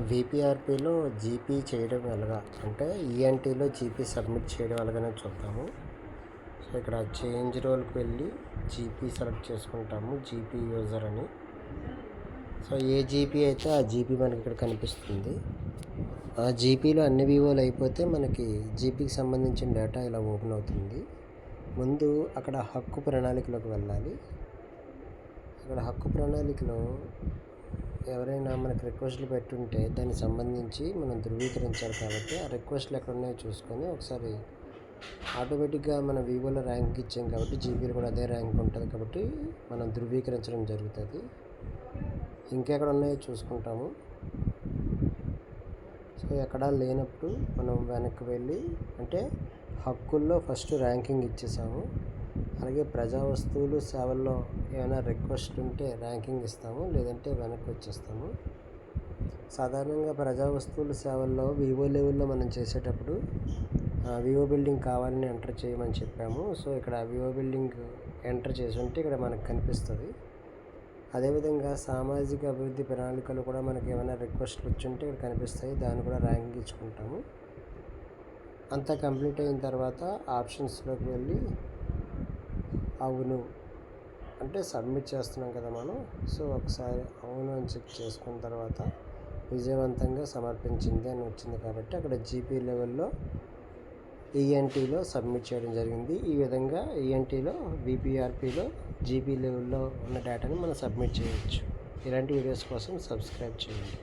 విపిఆర్పిలో GP చేయడం ఎలాగా? అంటే ఈఎన్టీలో జీపీ సబ్మిట్ చేయడం ఎలాగనే చూద్దాము. సో ఇక్కడ చేంజ్ రోల్కి వెళ్ళి జీపీ సెలెక్ట్ చేసుకుంటాము జీపీ యూజర్ అని. సో ఏ జీపీ అయితే ఆ జీపీ మనకి ఇక్కడ కనిపిస్తుంది. ఆ జీపీలో అన్ని వివోలు అయిపోతే మనకి జీపీకి సంబంధించిన డేటా ఇలా ఓపెన్ అవుతుంది. ముందు అక్కడ హక్కు ప్రణాళికలోకి వెళ్ళాలి. అక్కడ హక్కు ప్రణాళికలో ఎవరైనా మనకి రిక్వెస్ట్లు పెట్టుంటే దానికి సంబంధించి మనం ధృవీకరించాలి కాబట్టి ఆ రిక్వెస్ట్లు ఎక్కడ ఉన్నాయో చూసుకొని ఒకసారి ఆటోమేటిక్గా మన వివోలో ర్యాంక్ ఇచ్చాం కాబట్టి జీబీలో కూడా అదే ర్యాంక్ ఉంటుంది కాబట్టి మనం ధృవీకరించడం జరుగుతుంది. ఇంకెక్కడ ఉన్నాయో చూసుకుంటాము. సో ఎక్కడా లేనప్పుడు మనం వెనక్కి వెళ్ళి అంటే హక్కుల్లో ఫస్ట్ ర్యాంకింగ్ ఇచ్చేసాము. అలాగే ప్రజా వస్తువులు సేవల్లో ఏమైనా రిక్వెస్ట్ ఉంటే ర్యాంకింగ్ ఇస్తాము లేదంటే వెనక్కి వచ్చేస్తాము. సాధారణంగా ప్రజా వస్తువులు సేవల్లో వివో లెవెల్లో మనం చేసేటప్పుడు వివో బిల్డింగ్ కావాలని ఎంటర్ చేయమని చెప్పాము. సో ఇక్కడ వివో బిల్డింగ్ ఎంటర్ చేసి ఉంటే ఇక్కడ మనకు కనిపిస్తుంది. అదేవిధంగా సామాజిక అభివృద్ధి ప్రణాళికలు కూడా మనకి ఏమైనా రిక్వెస్ట్లు వచ్చింటే ఇక్కడ కనిపిస్తాయి. దాన్ని కూడా ర్యాంక్ ఇచ్చుకుంటాము. అంతా కంప్లీట్ అయిన తర్వాత ఆప్షన్స్లోకి వెళ్ళి అవును. అంటే సబ్మిట్ చేస్తున్నాం కదా మనం. సో ఒకసారి అవును అని చెక్ చేసుకున్న తర్వాత విజయవంతంగా సమర్పించింది అని వచ్చింది కాబట్టి అక్కడ జీపీ లెవెల్లో ఈఎన్టీలో సబ్మిట్ చేయడం జరిగింది. ఈ విధంగా ఈఎన్టీలో బీపీఆర్పీలో జీపీ లెవెల్లో ఉన్న డేటాని మనం సబ్మిట్ చేయవచ్చు ఇలాంటి వీడియోస్ కోసం సబ్స్క్రైబ్ చేయండి.